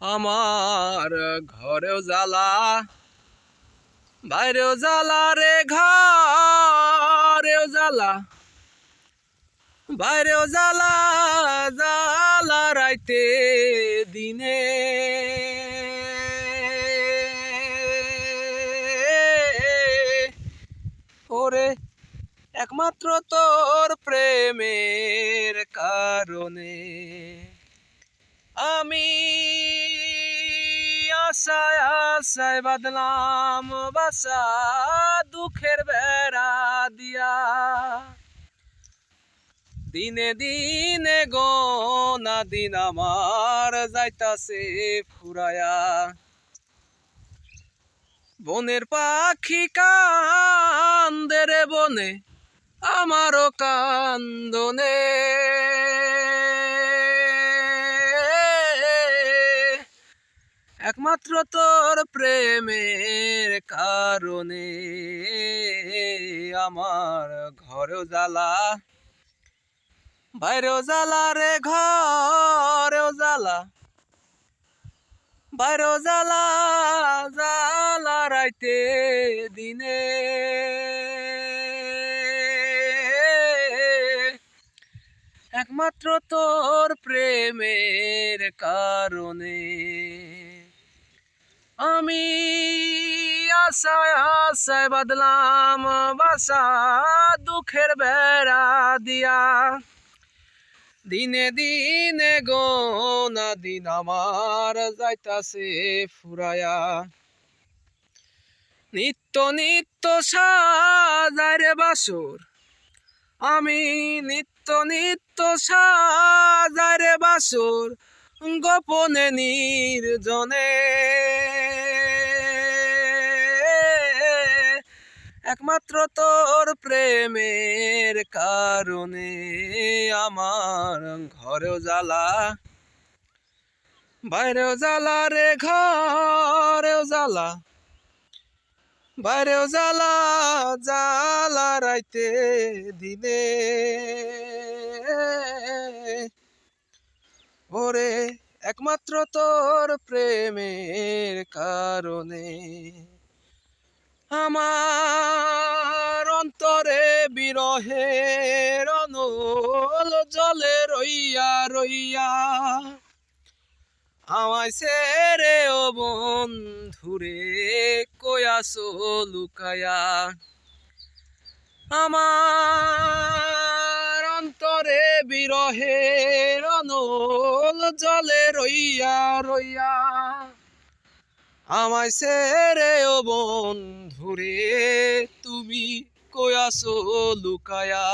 আমার ঘরেও জ্বালা, বাইরেও জ্বালা রে, ঘরেও জ্বালা, বাইরেও জ্বালা জ্বালা রাইতে দিনে। ওরে, একমাত্র তোর প্রেমের কারণে আমি আশায় আশায় বাদলাম বাসা দুঃখের বেড়া দিয়া। দিনে দিনে গোনা দিন আমার যাইতাছে ফুরায়া। বনের পাখি কান্দে বনে, আমারও কান্দনে। একমাত্র তোর প্রেমের কারণে আমার ঘরেও জ্বালা, বাইরেও জ্বালা রে, ঘরেও জ্বালা, বাইরেও জ্বালা জ্বালা রাইতে দিনে। একমাত্র তোর প্রেমের কারণে আমি আশায় আশায় বাদলাম বাসা দুঃখের বেড়া দিয়া। দিনে দিনে গো, না দিন আমার যাইতাছে ফুরায়া। নিত্য নিত্য সাজারে বাসুর, আমি নিত্য নিত্য সাজারে বাসুর, গোপনে নির্জনে একমাত্র তোর প্রেমের কারণে আমার ঘরেও জ্বালা। বাইরেও জ্বালা রে, ঘরেও জ্বালা। বাইরেও জ্বালা জ্বালা রাইতে দিনে। ওরে, একমাত্র তোর প্রেমের কারণে আমার বিরহের অনল জলে রইয়া রইয়া। আমায় সেরে ও বন্ধুরে কয়াসো লুকায়া? আমার অন্তরে বিরহের অনল জলে রইয়া রইয়া। আমায় সেরে ও বন্ধুরে, তুমি কয়াসো লুকায়া